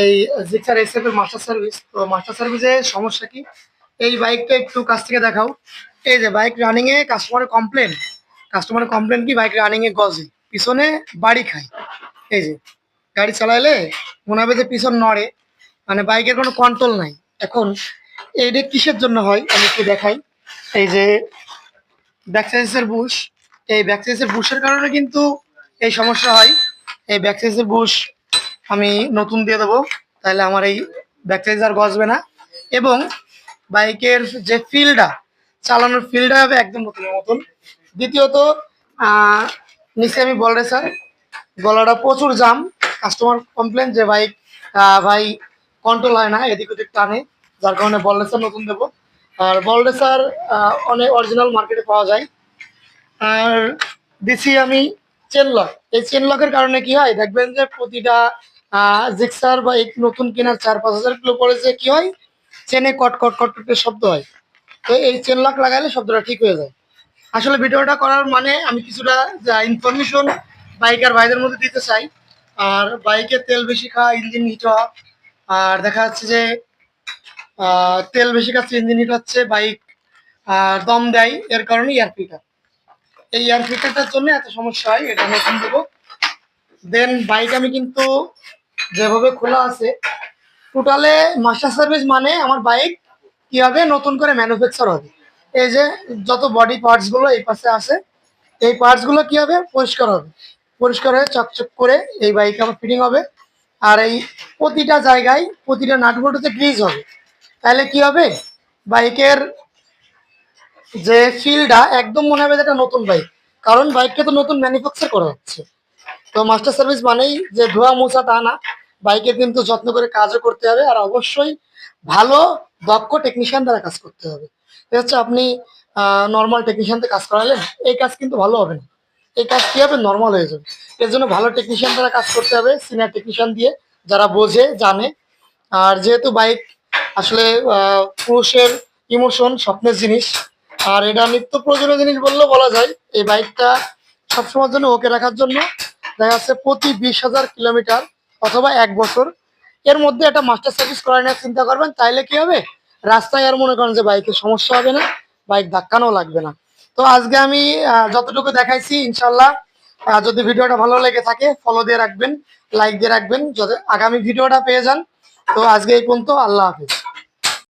এই Gixxer SF এর master service তো মাস্টার সার্ভিসে সমস্যা কি? এই বাইকটা একটু কাছ থেকে দেখাও। এই যে বাইক রানিং এ কাস্টমারের কমপ্লেন কাস্টমারের কমপ্লেন কি? বাইক রানিং এ গজে। পিছনে বাড়ি খায়। এই যে, গাড়ি চালাইলে মনে হবে যে পিছন নড়ে। মানে বাইকের কোনো কন্ট্রোল নাই। এখন এইটা কিসের জন্য হয়? আমি একটু দেখাই। এই যে ব্যাকসাইজের বুশ এই ব্যাকসাইজের বুশের কারণে কিন্তু এই সমস্যা হয়। এই ব্যাকসাইজের বুশ আমি নতুন দিয়ে দেবো। তাহলে আমার এই ব্যাকসাইজ আর না। এবং বাইকের যে ফিলটা চালানোর ফিলটা হবে একদম নতুনের মতন। দ্বিতীয়ত নিচে আমি বল স্যার গলাটা প্রচুর জাম কাস্টমার কমপ্লেন যে বাইক ভাই কন্ট্রোল হয় না, এদিক ওদিক টানে। যার কারণে বল রেসার নতুন দেবো। আর বল রেসার অনেক অরিজিনাল মার্কেটে পাওয়া যায়। আর দিছি আমি চেন লক এই চেন লকের কারণে কি হয়? দেখবেন যে প্রতিটা জিক্সার বা এক নতুন কেনার চার পাঁচ হাজার কিলো পরে কি হয়? চেনে কট কট কট শব্দ হয়। তো এই চেন লক লাগালে শব্দটা ঠিক হয়ে যায়। আসলে ভিডিওটা করার মানে আমি কিছুটা ইনফরমেশন বাইকার ভাইদের মধ্যে দিতে চাই। আর বাইকে তেল বেশি খাওয়া ইঞ্জিন হিট হওয়া। আর দেখা যাচ্ছে যে তেল বেশি খাচ্ছে ইঞ্জিন হিট হচ্ছে বাইক দম দেয়। এর কারণে এয়ার ফিল্টার এই এয়ার ফিল্টারটার জন্য এত সমস্যা হয়, এটা নতুন দেবো। দেন বাইক আমি কিন্তু যেভাবে খোলা আছে টোটালে মাস্টার সার্ভিস মানে আমার বাইক কি হবে নতুন করে ম্যানুফ্যাকচার হবে। এই যে যত বডি পার্টসগুলো এই পাশে আছে, এই পার্টসগুলো কি হবে পরিষ্কার হবে? পরিষ্কার হয়ে চকচক করে এই বাইকে আমার ফিটিং হবে। আর এই প্রতিটা জায়গায় প্রতিটা নাটবল্টুতে গ্রিজ হবে। তাহলে কি হবে? বাইকের যে ফিলটা একদম মনে হবে যে নতুন বাইক কারণ বাইককে তো নতুন ম্যানুফ্যাকচার করা হচ্ছে। তো মাস্টার সার্ভিস মানেই যে ধোয়া মোছা তা না, বাইকের কিন্তু যত্ন করে কাজও করতে হবে আর অবশ্যই ভালো, দক্ষ টেকনিশিয়ান দ্বারা কাজ করতে হবে। এটা হচ্ছে আপনি নর্মাল টেকনিশিয়ান কাজ করালেন এই কাজ কিন্তু ভালো হবে না। এই কাজ কি হবে? নর্মাল হয়ে যাবে। এর জন্য ভালো টেকনিশিয়ান দ্বারা কাজ করতে হবে সিনিয়র টেকনিশিয়ান দিয়ে যারা বোঝে, জানে। আর যেহেতু বাইক আসলে পুরুষের ইমোশন স্বপ্নের জিনিস, আর এটা নিত্য প্রয়োজনীয় জিনিস বললেও বলা যায়, এই বাইকটা সবসময়ের জন্য ওকে রাখার জন্য দেখা যাচ্ছে প্রতি বিশ হাজার কিলোমিটার অথবা এক বছর। এর মধ্যে একটা মাস্টার সার্ভিস করার নিয়ে চিন্তা করবেন, তাইলে কি হবে? রাস্তায় আর মনে করেন যে বাইকের সমস্যা হবে না, বাইক ধাক্কানো লাগবে না। তো আজকে আমি যতটুকু দেখাইছি ইনশাল্লাহ যদি ভিডিওটা ভালো লেগে থাকে ফলো দিয়ে রাখবেন লাইক দিয়ে রাখবেন, যদি আগামী ভিডিওটা পেয়ে যান। তো আজকে এই পর্যন্ত, আল্লাহ হাফিজ।